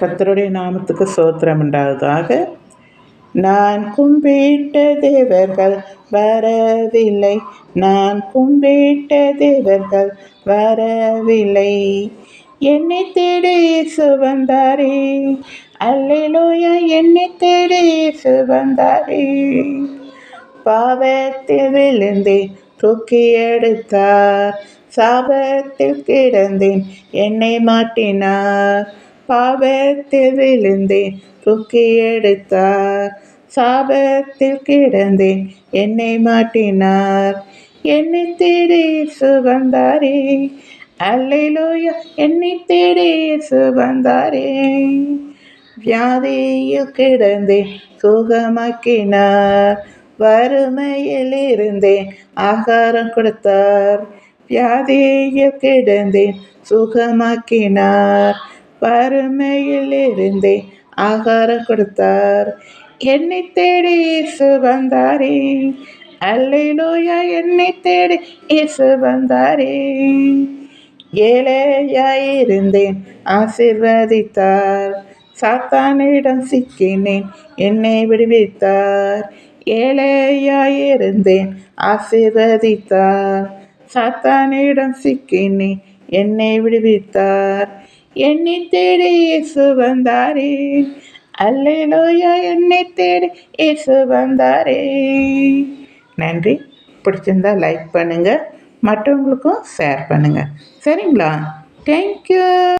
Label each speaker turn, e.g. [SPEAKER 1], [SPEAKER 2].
[SPEAKER 1] கத்தருடைய நாமத்துக்கு சோத்திரம் உண்டாவதாக. நான் கும்பிட்ட தேவர்கள் வரவில்லை. நான் கும்பிட்ட தேவர்கள் வரவில்லை. என்னை தேடி இயேசு வந்தாரே. அல்லேலூயா என்னை தேடி வந்தாரே. பாவத்தில் விழுந்தே தூக்கி எடுத்தார். சாபத்தில் கிடந்தேன் என்னை மாட்டினார் பாவத்தில் விழுந்தேன் தூக்கி எடுத்தார். சாபத்தில் கிடந்தேன் என்னை மாட்டினார். என்னை தேடி சுகந்தாரே அல்லையிலோயா என்னை தேடி சுகந்தாரே வியாதியில் கிடந்தேன் சுகமாக்கினார். வறுமையில் இருந்தேன் ஆகாரம் கொடுத்தார். வியாதியில் கிடந்தேன் சுகமாக்கினார். வறுமையில் இருந்தேன் ஆகாரம் கொடுத்தார். என்னை தேடி இயேசு வந்தாரே. அல்லேலூயா என்னை தேடி இயேசு வந்தாரே. ஏழையாயிருந்தேன் ஆசிர்வதித்தார். சாத்தானிடம் சிக்கினேன் என்னை விடுவித்தார். ஏழையாயிருந்தேன் ஆசிர்வதித்தார். சாத்தானிடம் சிக்கினேன் என்னை விடுவித்தார். என்னை தேடி இயேசு வந்தாரே. அல்லையிலோயா என்னை தேடி இயேசு வந்தாரே. நன்றி. பிடிச்சிருந்தா லைக் பண்ணுங்கள் மற்றவங்களுக்கும் ஷேர் பண்ணுங்கள் சரிங்களா? தேங்க்யூ